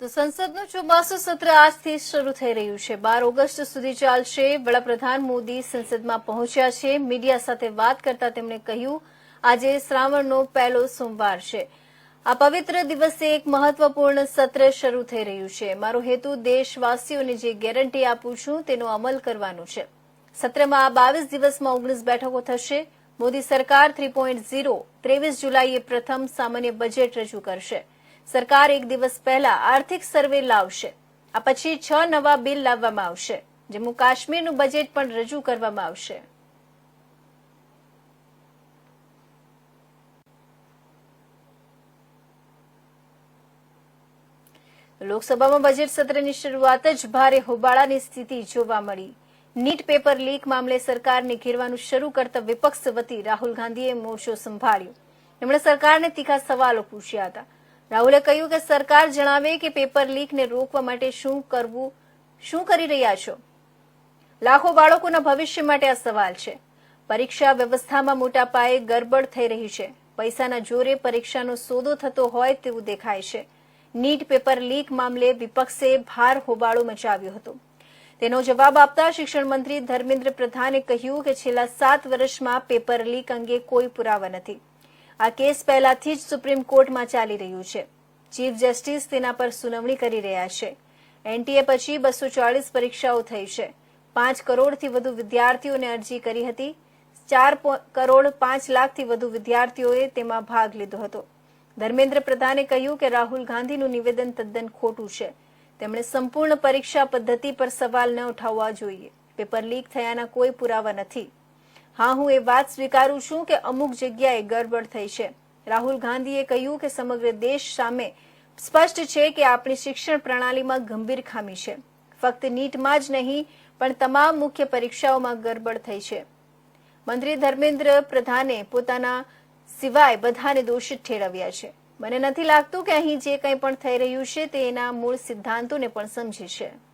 તો સંસદનું ચોમાસું સત્ર આજથી શરૂ થઈ રહ્યું છે. બાર ઓગસ્ટ સુધી ચાલશે. વડાપ્રધાન મોદી સંસદમાં પહોંચ્યા છે. મીડિયા સાથે વાત કરતા તેમણે કહ્યું, આજે શ્રાવણનો પહેલો સોમવાર છે. આ પવિત્ર દિવસે એક મહત્વપૂર્ણ સત્ર શરૂ થઈ રહ્યું છે. મારો હેતુ દેશવાસીઓને જે ગેરંટી આપું છું, તેનો અમલ કરવાનું છે. સત્રમાં આ બાવીસ દિવસમાં ઓગણીસ બેઠકો થશે. મોદી સરકાર થ્રી પોઈન્ટ ઝીરો. ત્રેવીસ જુલાઈએ પ્રથમ સામાન્ય બજેટ રજૂ કરશે. સરકાર એક દિવસ પહેલા આર્થિક સર્વે લાવશે. આ પછી છ નવા બિલ લાવવામાં આવશે. જમ્મુ કાશ્મીરનું બજેટ પણ રજૂ કરવામાં આવશે. લોકસભામાં બજેટ સત્રની શરૂઆત જ ભારે હોબાળાની સ્થિતિ જોવા મળી. નીટ પેપર લીક મામલે સરકારને ઘેરવાનું શરૂ કરતા વિપક્ષ વતી રાહુલ ગાંધીએ મોરચો સંભાળ્યો. તેમણે સરકારને તીખા સવાલો પૂછ્યા હતા. રાહુલે કહ્યું કે સરકાર જણાવે કે પેપર લીકને રોકવા માટે શું કરવું, શું કરી રહ્યા છો? લાખો બાળકોના ભવિષ્ય માટે આ સવાલ છે. પરીક્ષા વ્યવસ્થામાં મોટા પાયે ગરબડ થઈ રહી છે. પૈસાના જોરે પરીક્ષાનો સોદો થતો હોય તેવું દેખાય છે. નીટ પેપર લીક મામલે વિપક્ષે ભાર હોબાળો મચાવ્યો હતો. તેનો જવાબ આપતા શિક્ષણ મંત્રી ધર્મેન્દ્ર પ્રધાને કહ્યું કે છેલ્લા સાત વર્ષમાં પેપર લીક અંગે કોઈ પુરાવા નથી. આ કેસ પહેલાથી જ સુપ્રીમ કોર્ટમાં ચાલી રહ્યું છે. ચીફ જસ્ટિસ તેના પર સુનાવણી કરી રહ્યા છે. એનટીએ પછી બસો ચાળીસ પરીક્ષાઓ થઈ છે. પાંચ કરોડથી વધુ વિદ્યાર્થીઓને અરજી કરી હતી. ચાર કરોડ પાંચ લાખથી વધુ વિદ્યાર્થીઓએ તેમાં ભાગ લીધો હતો. ધર્મેન્દ્ર પ્રધાને કહ્યું કે રાહુલ ગાંધીનું નિવેદન તદ્દન ખોટું છે. તેમણે સંપૂર્ણ પરીક્ષા પદ્ધતિ પર સવાલ ન ઉઠાવવા જોઈએ. પેપર લીક થયાના કોઈ પુરાવા નથી. હા, હું એ વાત સ્વીકારું છું કે અમુક જગ્યાએ ગરબડ થઈ છે. રાહુલ ગાંધીએ કહ્યું કે સમગ્ર દેશ સામે સ્પષ્ટ છે કે આપણી શિક્ષણ પ્રણાલીમાં ગંભીર ખામી છે. ફક્ત નીટમાં જ નહીં, પણ તમામ મુખ્ય પરીક્ષાઓમાં ગરબડ થઈ છે. મંત્રી ધર્મેન્દ્ર પ્રધાને પોતાના સિવાય બધાને દોષિત ઠેરવ્યા છે. મને નથી લાગતું કે અહીં જે કંઈ પણ થઈ રહ્યું છે, તે એના મૂળ સિદ્ધાંતોને પણ સમજે છે.